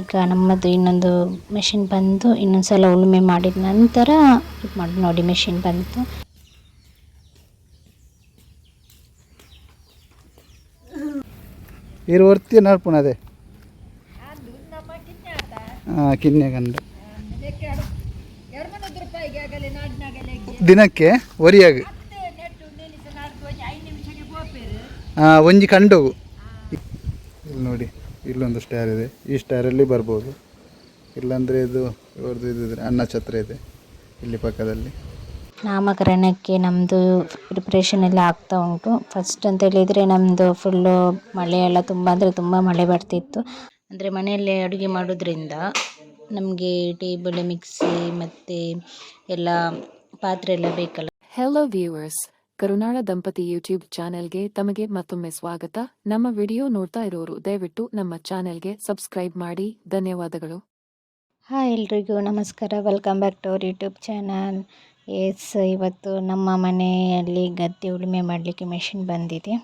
ಈಗ ನಮ್ಮದು ಇನ್ನೊಂದು ಮೆಷಿನ್ ಬಂದು ಇನ್ನೊಂದು ಸಲ ಉಳುಮೆ ಮಾಡಿದ ನಂತರ ಇದು ಮಾಡಿ, ನೋಡಿ ಮೆಷಿನ್ ಬಂತು. ಇರು ಒರ್ತಿ ನಡ್ಪುಣದೆ ಹಾಂ ಕಿನ್ನೆ ಗಂಡು. ದಿನಕ್ಕೆ ಒರಿಯಾಗ ಒಂಜಿ ಕಂಡೋಗು. ನೋಡಿ. ಇಲ್ಲೊಂದು ಸ್ಟ್ಯಾರ್ ಇದೆ. ಈ ಸ್ಟ್ಯಾರಲ್ಲಿ ಬರ್ಬೋದು. ಇಲ್ಲಾಂದರೆ ಇದು ಇವ್ರದ್ದು ಇದು ಇದೆ, ಅನ್ನ ಛತ್ರ ಇದೆ ಇಲ್ಲಿ ಪಕ್ಕದಲ್ಲಿ. ನಾಮಕರಣಕ್ಕೆ ನಮ್ಮದು ಪ್ರಿಪ್ರೇಷನ್ ಎಲ್ಲ ಆಗ್ತಾ ಉಂಟು. ಫಸ್ಟ್ ಅಂತ ಹೇಳಿದರೆ ನಮ್ಮದು ಫುಲ್ಲು ಮಳೆ ಎಲ್ಲ ತುಂಬ ಅಂದರೆ ತುಂಬ ಮಳೆ ಬರ್ತಿತ್ತು. ಅಂದರೆ ಮನೆಯಲ್ಲೇ ಅಡುಗೆ ಮಾಡೋದ್ರಿಂದ ನಮಗೆ ಟೇಬಲ್ ಮಿಕ್ಸಿ ಮತ್ತು ಎಲ್ಲ ಪಾತ್ರೆ ಎಲ್ಲ ಬೇಕಲ್ಲ. ಹೆಲೋ ವ್ಯೂವರ್ಸ್ ಕರುನಾಡ ದಂಪತಿ ಯೂಟ್ಯೂಬ್ ಚಾನೆಲ್ಗೆ ತಮಗೆ ಮತ್ತೊಮ್ಮೆ ಸ್ವಾಗತ. ನಮ್ಮ ವಿಡಿಯೋ ನೋಡ್ತಾ ಇರೋರು ದಯವಿಟ್ಟು ನಮ್ಮ ಚಾನೆಲ್ಗೆ ಸಬ್ಸ್ಕ್ರೈಬ್ ಮಾಡಿ. ಧನ್ಯವಾದಗಳು. ಹಾಯ್ ಎಲ್ರಿಗೂ ನಮಸ್ಕಾರ. Welcome back to our YouTube channel. Yes ಇವತ್ತು ನಮ್ಮ ಮನೆಯಲ್ಲಿ ಗದ್ದೆ ಉಳುಮೆ ಮಾಡಲಿಕ್ಕೆ ಮೆಷಿನ್ ಬಂದಿದೆ.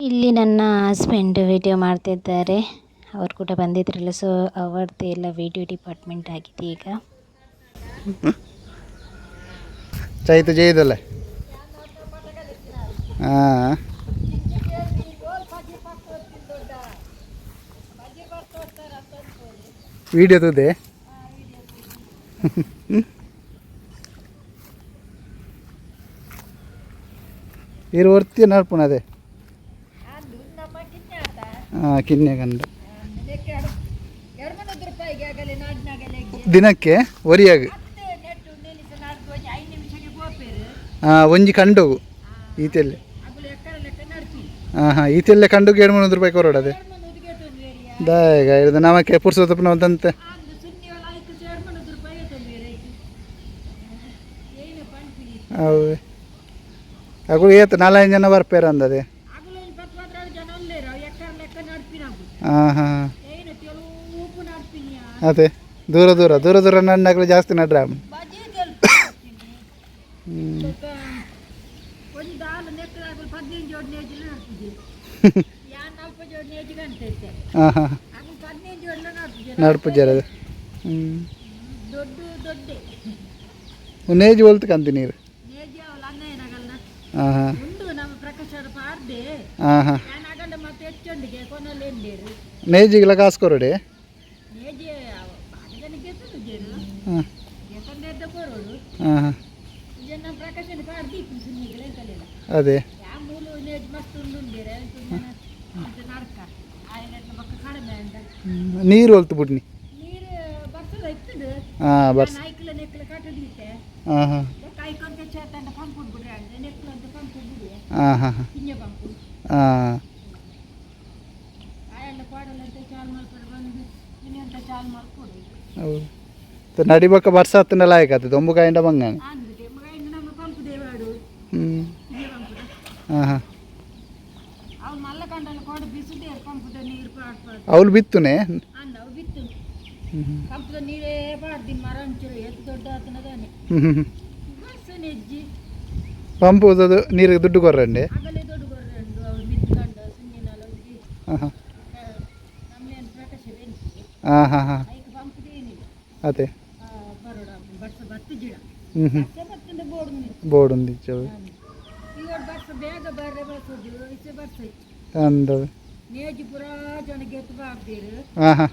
ಇಲ್ಲಿ ನನ್ನ ಹಸ್ಬೆಂಡ್ ವಿಡಿಯೋ ಮಾಡ್ತಿದ್ದಾರೆ. ಅವ್ರು ಕೂಡ ಬಂದಿದ್ರಲ್ಲ ಸೊ ಅವ್ರದ್ದು ಎಲ್ಲ ವಿಡಿಯೋ ಡಿಪಾರ್ಟ್ಮೆಂಟ್ ಆಗಿದೆ ಈಗ. ಚೈತು ಜೈದಲ್ಲ ವಿಡಿಯೋ ತುದೆ ಇರು ಹೊರ್ತಿ ನಡ್ಪುಣದೆ ಹಾಂ ಕಿನ್ನೆ ಗಂಡ. ದಿನಕ್ಕೆ ಒರಿಯಾಗ. ಹಾಂ ಒಂಜಿ ಕಂಡೋಗು ಈತೆಲ್ಲೆ. ಹಾಂ ಹಾಂ ಈತೆಲ್ಲೆ ಕಂಡುಗೆ ಎರಡು ಮೂರು ರೂಪಾಯಿ ಕೊರೋಡದೆ ದಾಯಗ ಇದು ನಮಕ್ಕೆ ಪುರ್ಸೋತಪ್ಪನ ಒಂದಂತೆ ಹೌದು. ಅಗಳು ಏತು ನಾಲ್ಕು ಜನ ಬರ್ಪೇರ ಅಂದದೆ. ಹಾಂ ಹಾಂ ಅದೇ ದೂರ ದೂರ ದೂರ ದೂರ ನನ್ನಗಳು ಜಾಸ್ತಿ ನಡ್ರ. ಹಾಂ ಹಾಂ ನಡ್ಪು ಜರದು ನೇಜಿ ಹೊಲ್ತು ಕಂತಿ ನೀರು? ಹಾಂ ಹಾಂ ಹಾಂ ಹಾಂ ನೇಜಿಗೆಲ್ಲ ಕಾಸು ಕೊರಡೆ? ಹಾಂ ಹಾಂ ಹಾಂ ಅದೇ. ಹ್ಮ್. ನೀರು ಹೊಲ್ತು ಬಿಡ್ನಿ. ಹಾಂ ಬರ್ಸ ಹಾಂ ಹಾಂ. ಹಾಂ ಹಾಂ ಹಾಂ. ಹಾಂ. ಹೌದು. ತ ನಡಿಬಕ್ಕ ಬರ್ಸ ಹತ್ತನೆಲ್ಲ ಲಾಯಕ್ ದೊಂಬು ಕಾಯಿಂದ ಬಂಗ ಹಾಂ ಹಾಂ ಅವಳು ಬಿತ್ತುನೆ? ಹ್ಞೂ ನೀರೇ ಬೋರ್ಡ್ ಮರ ಹಂಚಿರು ಬಾಗ್ದೇರು ಹಾಂ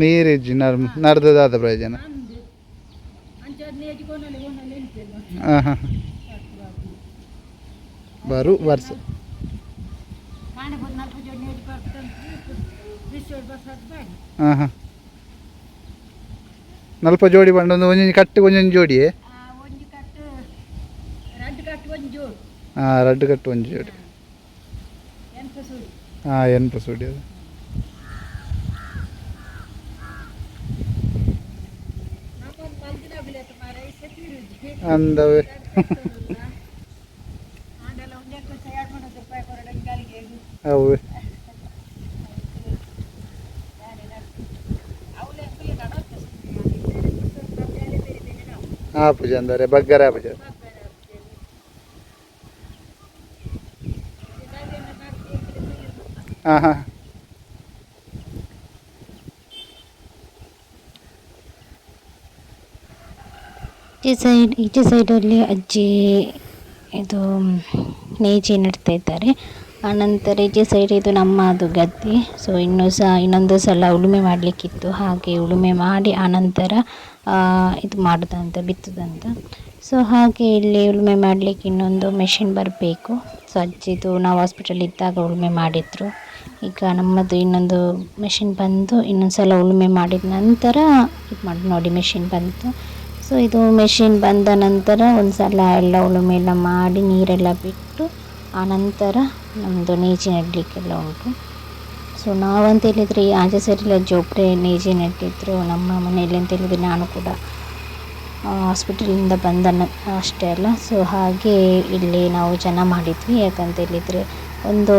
ನೀರಿಜ್ಜಿ ನರ್ ನಡ್ದದಾದ ಪ್ರಯೋಜನ. ಅಂದು ಹಾಂ ಹಾಂ ಬರು ವರ್ಷ ಅದು ಹಾಂ ಹಾಂ ನಲ್ಪ ಜೋಡಿ ಬಂಡ ಒಂದು ಕಟ್ಟು ಒಂಜಿ ಕಟ್ಟು ರಡ್ಡು ಕಟ್ಟು ಒಂದು ಜೋಡು ಹಾಂ ರಡ್ಡು ಕಟ್ಟು ಒಂದು ಜೋಡಿ. ಸುಡಿ ಹಾಂ ಎನ್ಪ ಸುಡಿ ಅದು ನಮ್ಮೊಂದು ಮಲ್ದಿನ ಬಿಲೆತ ಮಾರ ಇಸೆ ತೀರುಜಿ ಈಚೆ ಸೈಡ್ ಈಚೆ ಸೈಡಲ್ಲಿ ಅಜ್ಜಿ ಇದು ನೇಜಿ ನಡ್ತಾ ಇದ್ದಾರೆ. ಆನಂತರ ಈಚೆ ಸೈಡ್ ಇದು ನಮ್ಮ ಅದು ಗದ್ದೆ. ಸೊ ಇನ್ನೂ ಸಹ ಇನ್ನೊಂದು ಸಲ ಉಳುಮೆ ಮಾಡಲಿಕ್ಕಿತ್ತು. ಹಾಗೆ ಉಳುಮೆ ಮಾಡಿ ಆನಂತರ ಇದು ಮಾಡುದಂತ, ಬಿತ್ತದಂತ. ಸೊ ಹಾಗೆ ಇಲ್ಲಿ ಉಳುಮೆ ಮಾಡಲಿಕ್ಕೆ ಇನ್ನೊಂದು ಮೆಷಿನ್ ಬರಬೇಕು. ಸೊ ಅಜ್ಜಿದು ನಾವು ಹಾಸ್ಪಿಟಲ್ ಇದ್ದಾಗ ಉಳುಮೆ ಮಾಡಿದ್ರು. ಈಗ ನಮ್ಮದು ಇನ್ನೊಂದು ಮೆಷಿನ್ ಬಂದು ಇನ್ನೊಂದು ಸಲ ಉಳುಮೆ ಮಾಡಿದ ನಂತರ ಇದು ಮಾಡಿ, ನೋಡಿ ಮೆಷಿನ್ ಬಂತು. ಸೊ ಇದು ಮೆಷಿನ್ ಬಂದ ನಂತರ ಒಂದು ಸಲ ಎಲ್ಲ ಉಳುಮೆ ಎಲ್ಲ ಮಾಡಿ ನೀರೆಲ್ಲ ಬಿಟ್ಟು ಆನಂತರ ನಮ್ಮದು ನೇಜಿ ನೆಡಲಿಕ್ಕೆಲ್ಲ ಉಂಟು. ಸೊ ನಾವಂತ ಹೇಳಿದರೆ ಆಚೆ ಸರಿಲ್ಲ ಜೋಪ್ರೆ ನೇಜಿ ನೆಟ್ಟಿದ್ರು ನಮ್ಮ ಮನೆಯಲ್ಲಿ ಅಂತ ಹೇಳಿದರೆ ನಾನು ಕೂಡ ಹಾಸ್ಪಿಟಲಿಂದ ಬಂದ ಅಷ್ಟೇ ಅಲ್ಲ. ಸೊ ಹಾಗೆ ಇಲ್ಲಿ ನಾವು ಜನ ಮಾಡಿದ್ವಿ. ಯಾಕಂತ ಹೇಳಿದರೆ ಒಂದು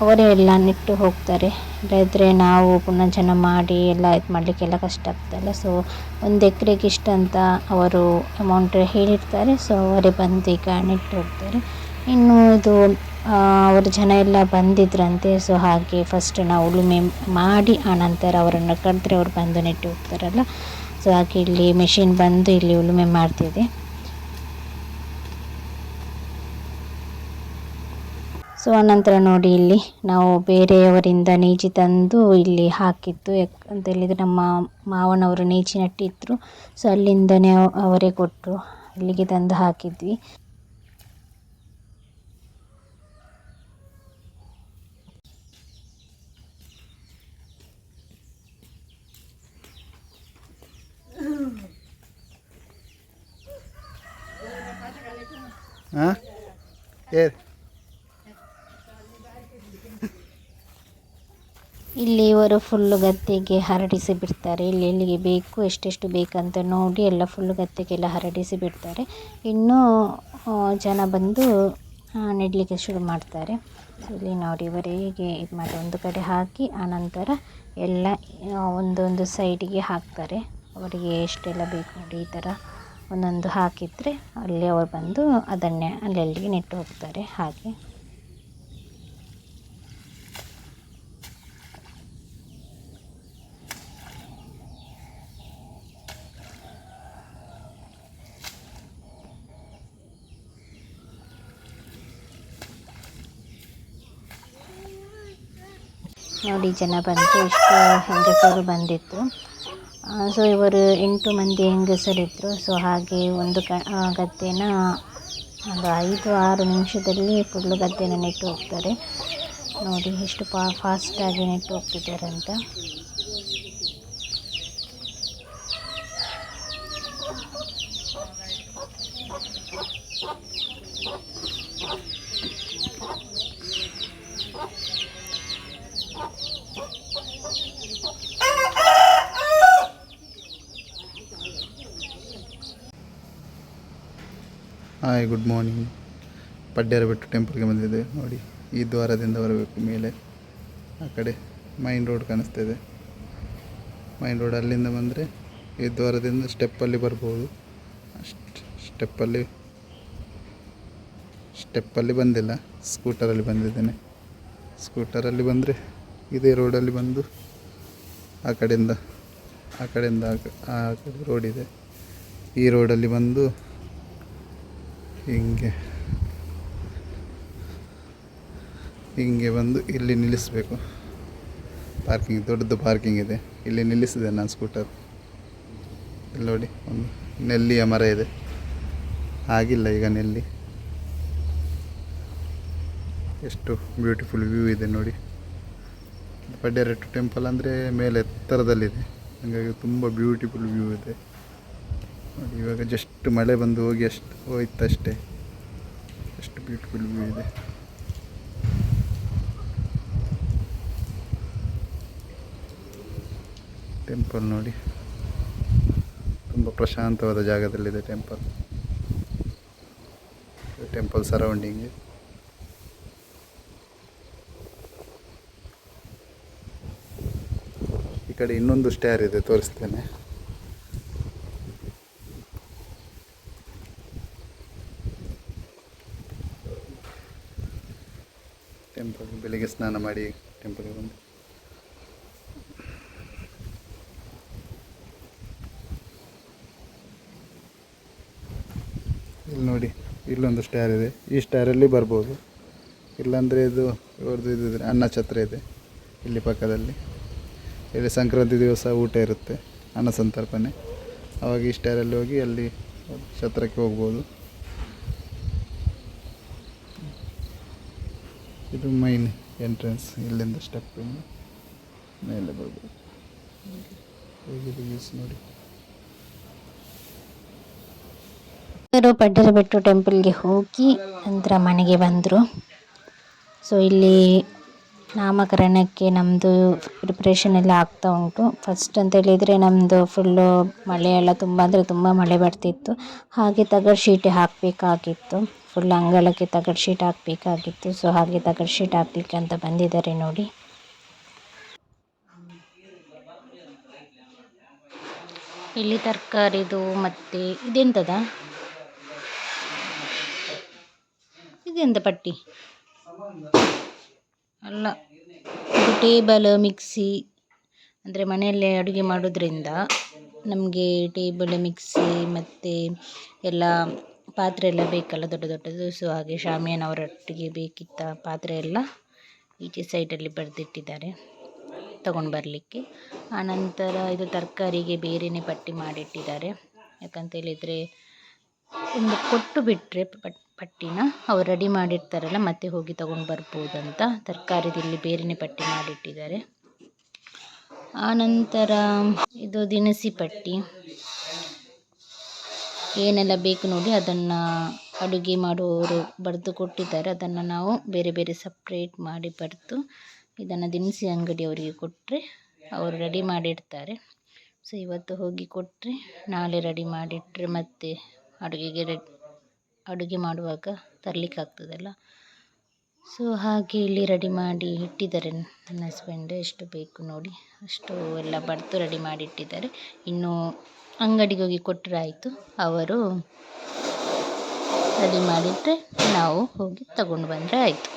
ಅವರೇ ಎಲ್ಲ ನೆಟ್ಟು ಹೋಗ್ತಾರೆ. ಇಲ್ಲದಿದ್ದರೆ ನಾವು ಪುನಃ ಜನ ಮಾಡಿ ಎಲ್ಲ ಇದು ಮಾಡಲಿಕ್ಕೆಲ್ಲ ಕಷ್ಟ ಆಗ್ತದಲ್ಲ ಸೊ ಒಂದು ಎಕ್ರೆಗೆ ಇಷ್ಟು ಅಂತ ಅವರು ಅಮೌಂಟ್ ಹೇಳಿರ್ತಾರೆ. ಸೊ ಅವರೇ ಬಂದು ಈಗ ನೆಟ್ಟು ಹೋಗ್ತಾರೆ. ಇನ್ನು ಇದು ಅವರು ಜನ ಎಲ್ಲ ಬಂದಿದ್ರಂತೆ. ಸೊ ಹಾಗೆ ಫಸ್ಟ್ ನಾವು ಉಳುಮೆ ಮಾಡಿ ಆನಂತರ ಅವರನ್ನು ಕರೆದ್ರೆ ಅವ್ರು ಬಂದು ನೆಟ್ಟು ಹೋಗ್ತಾರಲ್ಲ. ಸೊ ಹಾಗೆ ಇಲ್ಲಿ ಮೆಷಿನ್ ಬಂದು ಇಲ್ಲಿ ಉಳುಮೆ ಮಾಡ್ತಿದೆ. ಸೊ ಆನಂತರ ನೋಡಿ ಇಲ್ಲಿ ನಾವು ಬೇರೆಯವರಿಂದ ನೇಜಿ ತಂದು ಇಲ್ಲಿ ಹಾಕಿದ್ದು. ಅಂತ ಹೇಳಿದರೆ ನಮ್ಮ ಮಾವನವರು ನೇಜಿ ನಟ್ಟಿದ್ರು. ಸೊ ಅಲ್ಲಿಂದನೇ ಅವರೇ ಕೊಟ್ಟರು ಇಲ್ಲಿಗೆ ತಂದು ಹಾಕಿದ್ವಿ. ಹಾಂ? ಇಲ್ಲಿ ಇವರು ಫುಲ್ಲು ಗದ್ದೆಗೆ ಹರಡಿಸಿ ಬಿಡ್ತಾರೆ. ಇಲ್ಲಿ ಎಲ್ಲಿಗೆ ಬೇಕು, ಎಷ್ಟೆಷ್ಟು ಬೇಕಂತ ನೋಡಿ ಎಲ್ಲ ಫುಲ್ಲು ಗದ್ದೆಗೆಲ್ಲ ಹರಡಿಸಿ ಬಿಡ್ತಾರೆ. ಇನ್ನೂ ಜನ ಬಂದು ನೆಡಲಿಕ್ಕೆ ಶುರು ಮಾಡ್ತಾರೆ. ಇಲ್ಲಿ ನೋಡಿ, ಇವರಿಗೆ ಇದು ಮಾಡಿ ಒಂದು ಕಡೆ ಹಾಕಿ ಆನಂತರ ಎಲ್ಲ ಒಂದೊಂದು ಸೈಡಿಗೆ ಹಾಕ್ತಾರೆ. ಅವರಿಗೆ ಎಷ್ಟೆಲ್ಲ ಬೇಕು ನೋಡಿ ಈ ಥರ ಒಂದೊಂದು ಹಾಕಿದರೆ ಅಲ್ಲಿ ಅವರು ಬಂದು ಅದನ್ನೇ ಅಲ್ಲಲ್ಲಿಗೆ ನೆಟ್ಟು ಹೋಗ್ತಾರೆ. ಹಾಗೆ. ನೋಡಿ ಜನ ಬಂದು ಇಷ್ಟು ಹೆಂಗಸರು ಬಂದಿತ್ತು. ಸೊ ಇವರು ಎಂಟು ಮಂದಿ ಹೆಂಗಸರಿದ್ದರು ಸೊ ಹಾಗೆ ಒಂದು ಕ ಗದ್ದೆನ ಒಂದು ಐದು ಆರು ನಿಮಿಷದಲ್ಲಿ ಫುಲ್ಲು ಗದ್ದೆನ ನೆಟ್ಟು ಹೋಗ್ತಾರೆ. ನೋಡಿ ಎಷ್ಟು ಪಾ ಫಾಸ್ಟಾಗಿ ನೆಟ್ಟು ಹೋಗ್ತಿದ್ದಾರೆ ಅಂತ hi good morning Paddyara Bettu ಟೆಂಪಲ್ಗೆ ಬಂದಿದೆ. ನೋಡಿ, ಈ ದ್ವಾರದಿಂದ ಬರಬೇಕು. ಮೇಲೆ, ಆ ಕಡೆ ಮೈನ್ ರೋಡ್ ಕಾಣಿಸ್ತಾ ಇದೆ. ಮೈನ್ ರೋಡ್ ಅಲ್ಲಿಂದ ಬಂದರೆ ಈ ದ್ವಾರದಿಂದ ಸ್ಟೆಪ್ಪಲ್ಲಿ ಬರ್ಬೋದು. ಅಷ್ಟು ಸ್ಟೆಪ್ಪಲ್ಲಿ ಸ್ಟೆಪ್ಪಲ್ಲಿ ಬಂದಿಲ್ಲ. ಸ್ಕೂಟರಲ್ಲಿ ಬಂದಿದ್ದೇನೆ. ಸ್ಕೂಟರಲ್ಲಿ ಬಂದರೆ ಇದೇ ರೋಡಲ್ಲಿ ಬಂದು ಆ ಕಡೆಯಿಂದ ಆ ಕಡೆಯಿಂದ ಆ ಕಡೆ ರೋಡ್ ಇದೆ. ಈ ರೋಡಲ್ಲಿ ಬಂದು ಹಿಂಗೆ. ಹಿಂಗೆ ಬಂದು ಇಲ್ಲಿ ನಿಲ್ಲಿಸಬೇಕು. ಪಾರ್ಕಿಂಗ್ ದೊಡ್ಡದು ಪಾರ್ಕಿಂಗ್ ಇದೆ. ಇಲ್ಲಿ ನಿಲ್ಲಿಸಿದೆ ನಾನು ಸ್ಕೂಟರ್. ನೋಡಿ, ಒಂದು ನೆಲ್ಲಿಯ ಮರ ಇದೆ. ಆಗಿಲ್ಲ ಈಗ ನೆಲ್ಲಿ. ಎಷ್ಟು ಬ್ಯೂಟಿಫುಲ್ ವ್ಯೂ ಇದೆ ನೋಡಿ. ಪಡ್ಡೆರಟ್ಟು ಟೆಂಪಲ್ ಅಂದರೆ ಮೇಲೆ ಎತ್ತರದಲ್ಲಿದೆ. ಹಾಗಾಗಿ ತುಂಬ ಬ್ಯೂಟಿಫುಲ್ ವ್ಯೂ ಇದೆ. ನೋಡಿ ಇವಾಗ ಜಸ್ಟ್ ಮಳೆ ಬಂದು ಹೋಗಿ ಅಷ್ಟು ಹೋಯ್ತಷ್ಟೇ. ಎಷ್ಟು ಬ್ಯೂಟಿಫುಲ್ ವ್ಯೂ ಇದೆ. ಟೆಂಪಲ್ ನೋಡಿ. ತುಂಬ ಪ್ರಶಾಂತವಾದ ಜಾಗದಲ್ಲಿದೆ ಟೆಂಪಲ್ ಟೆಂಪಲ್ ಸರೌಂಡಿಂಗ್ ಈ ಕಡೆ ಇನ್ನೊಂದು ಸ್ಟ್ಯಾರ್ ಇದೆ, ತೋರಿಸ್ತೇನೆ ಟೆಂಪಲ್ ಬೆಳಿಗ್ಗೆ ಸ್ನಾನ ಮಾಡಿ ಟೆಂಪಲ್ಗೆ ಬಂದು. ನೋಡಿ, ಇಲ್ಲೊಂದು ಸ್ಟಾರ್ ಇದೆ. ಈ ಸ್ಟಾರಲ್ಲಿ ಬರ್ಬೋದು. ಇಲ್ಲಾಂದರೆ ಇದು ಇವ್ರದ್ದು ಇದಿದ್ರೆ ಅನ್ನ ಛತ್ರ ಇದೆ ಇಲ್ಲಿ ಪಕ್ಕದಲ್ಲಿ. ಇಲ್ಲಿ ಸಂಕ್ರಾಂತಿ ದಿವಸ ಊಟ ಇರುತ್ತೆ, ಅನ್ನ ಸಂತರ್ಪಣೆ. ಆವಾಗ ಈ ಸ್ಟಾರಲ್ಲಿ ಹೋಗಿ ಅಲ್ಲಿ ಛತ್ರಕ್ಕೆ ಹೋಗ್ಬೋದು. ಇದು ಮೈನ್ ಎಂಟ್ರೆನ್ಸ್ ಇಲ್ಲಿಂದ ಸ್ಟೆಪ್ ಮೇಲೆ ಬರ್ಬೋದು. ಹೇಗಿದೆ ನೋಡಿ? ಇವರು ಪಡ್ಡರಬೆಟ್ಟು ಟೆಂಪಲ್ಗೆ ಹೋಗಿ ನಂತರ ಮನೆಗೆ ಬಂದರು. ಸೊ ಇಲ್ಲಿ ನಾಮಕರಣಕ್ಕೆ ನಮ್ಮದು ಪ್ರಿಪ್ರೇಷನ್ ಎಲ್ಲ ಆಗ್ತಾ ಉಂಟು. ಫಸ್ಟ್ ಅಂತ ಹೇಳಿದರೆ ನಮ್ಮದು ಫುಲ್ಲು ಮಳೆ ಎಲ್ಲ ತುಂಬ, ಅಂದರೆ ತುಂಬ ಮಳೆ ಬರ್ತಿತ್ತು. ಹಾಗೆ ತಗಡು ಶೀಟ್ ಹಾಕಬೇಕಾಗಿತ್ತು. ಫುಲ್ ಅಂಗಳಕ್ಕೆ ತಗಡ್ ಶೀಟ್ ಹಾಕಬೇಕಾಗಿತ್ತು. ಸೊ ಹಾಗೆ ತಗಡು ಶೀಟ್ ಹಾಕ್ಲಿಕ್ಕೆ ಅಂತ ಬಂದಿದ್ದಾರೆ ನೋಡಿ. ಇಲ್ಲಿ ತರಕಾರಿದು ಮತ್ತು ಇದೆಂತದ? ಇದೆಂತ ಪಟ್ಟಿ? ಅಲ್ಲ, ಇದು ಟೇಬಲ್ ಮಿಕ್ಸಿ, ಅಂದರೆ ಮನೆಯಲ್ಲೇ ಅಡುಗೆ ಮಾಡೋದ್ರಿಂದ ನಮಗೆ ಟೇಬಲ್ ಮಿಕ್ಸಿ ಮತ್ತು ಎಲ್ಲ ಪಾತ್ರೆ ಎಲ್ಲ ಬೇಕಲ್ಲ, ದೊಡ್ಡ ದೊಡ್ಡದು. ಸೊ ಹಾಗೆ ಶಾಮಿಯಾನವರೊಟ್ಟಿಗೆ ಬೇಕಿದ್ದ ಪಾತ್ರೆ ಎಲ್ಲ ಈಚೆ ಸೈಡಲ್ಲಿ ಬರೆದಿಟ್ಟಿದ್ದಾರೆ, ತಗೊಂಡು ಬರಲಿಕ್ಕೆ. ಆನಂತರ ಇದು ತರಕಾರಿಗೆ ಬೇರೆಯೇ ಪಟ್ಟಿ ಮಾಡಿಟ್ಟಿದ್ದಾರೆ. ಯಾಕಂತ ಹೇಳಿದರೆ, ಒಂದು ಕೊಟ್ಟು ಬಿಟ್ಟರೆ ಪಟ್ಟಿನ ಅವ್ರು ರೆಡಿ ಮಾಡಿರ್ತಾರಲ್ಲ, ಮತ್ತೆ ಹೋಗಿ ತಗೊಂಡು ಬರ್ಬೋದಂತ ತರಕಾರಿದು ಇಲ್ಲಿ ಬೇರೆಯೇ ಪಟ್ಟಿ ಮಾಡಿಟ್ಟಿದ್ದಾರೆ. ಆನಂತರ ಇದು ದಿನಸಿ ಪಟ್ಟಿ. ಏನೆಲ್ಲ ಬೇಕು ನೋಡಿ ಅದನ್ನು ಅಡುಗೆ ಮಾಡುವವರು ಬರೆದು ಕೊಟ್ಟಿದ್ದಾರೆ. ಅದನ್ನು ನಾವು ಬೇರೆ ಬೇರೆ ಸಪ್ರೇಟ್ ಮಾಡಿ ಬರೆದು ಇದನ್ನು ದಿನಸಿ ಅಂಗಡಿಯವರಿಗೆ ಕೊಟ್ಟರೆ ಅವರು ರೆಡಿ ಮಾಡಿಡ್ತಾರೆ ಸೊ ಇವತ್ತು ಹೋಗಿ ಕೊಟ್ಟರೆ ನಾಳೆ ರೆಡಿ ಮಾಡಿಟ್ಟರೆ ಮತ್ತೆ ಅಡುಗೆಗೆ ರೆಡ್ ಅಡುಗೆ ಮಾಡುವಾಗ ತರಲಿಕ್ಕೆ ಆಗ್ತದಲ್ಲ ಸೊ ಹಾಗೆ ಇಲ್ಲಿ ರೆಡಿ ಮಾಡಿ ಇಟ್ಟಿದ್ದಾರೆ ನನ್ನ ಹಸ್ಬೆಂಡ್ ಎಷ್ಟು ಬೇಕು ನೋಡಿ. ಅಷ್ಟು ಎಲ್ಲ ಬರೆದು ರೆಡಿ ಮಾಡಿ ಇಟ್ಟಿದ್ದಾರೆ. ಇನ್ನು ಅಂಗಡಿಗೆ ಹೋಗಿ ಕೊಟ್ಟರೆ ಆಯಿತು. ಅವರು ರೆಡಿ ಮಾಡಿದರೆ ನಾವು ಹೋಗಿ ತಗೊಂಡು ಬಂದರೆ ಆಯಿತು.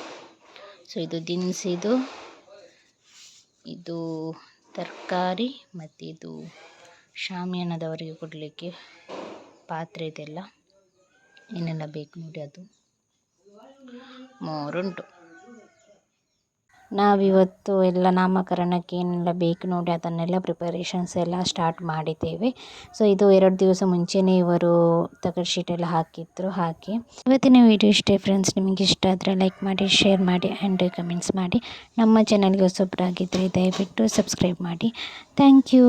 ಸೊ ಇದು ದಿನಸಿದು ಇದು ತರಕಾರಿ ಮತ್ತು ಇದು ಶಾಮಿಯಾನದವರಿಗೆ ಕೊಡಲಿಕ್ಕೆ ಪಾತ್ರೆ ಇದೆಲ್ಲ. ಏನೆಲ್ಲ ಬೇಕು ನೋಡಿ ಅದು. ಮೂರುಂಟು. ನಾವಿವತ್ತು ಎಲ್ಲ ನಾಮಕರಣಕ್ಕೆ ಏನೆಲ್ಲ ಬೇಕು ನೋಡಿ ಅದನ್ನೆಲ್ಲ ಪ್ರಿಪರೇಷನ್ಸ್ ಎಲ್ಲ ಸ್ಟಾರ್ಟ್ ಮಾಡಿದ್ದೇವೆ. ಸೊ ಇದು ಎರಡು ದಿವಸ ಮುಂಚೆನೇ ಇವರು ತೆಗಡ್ ಶೀಟ್ ಎಲ್ಲ ಹಾಕಿದ್ರು ಹಾಗೆ ಇವತ್ತಿನ ವಿಡಿಯೋ ಇಷ್ಟೇ ಫ್ರೆಂಡ್ಸ್ ನಿಮಗೆ ಇಷ್ಟ ಆದರೆ ಲೈಕ್ ಮಾಡಿ ಶೇರ್ ಮಾಡಿ ಆ್ಯಂಡ್ ಕಮೆಂಟ್ಸ್ ಮಾಡಿ. ನಮ್ಮ ಚಾನಲ್ಗೆ ಹೊಸೊಬ್ಬರಾಗಿದ್ದರೆ ದಯವಿಟ್ಟು ಸಬ್ಸ್ಕ್ರೈಬ್ ಮಾಡಿ. Thank you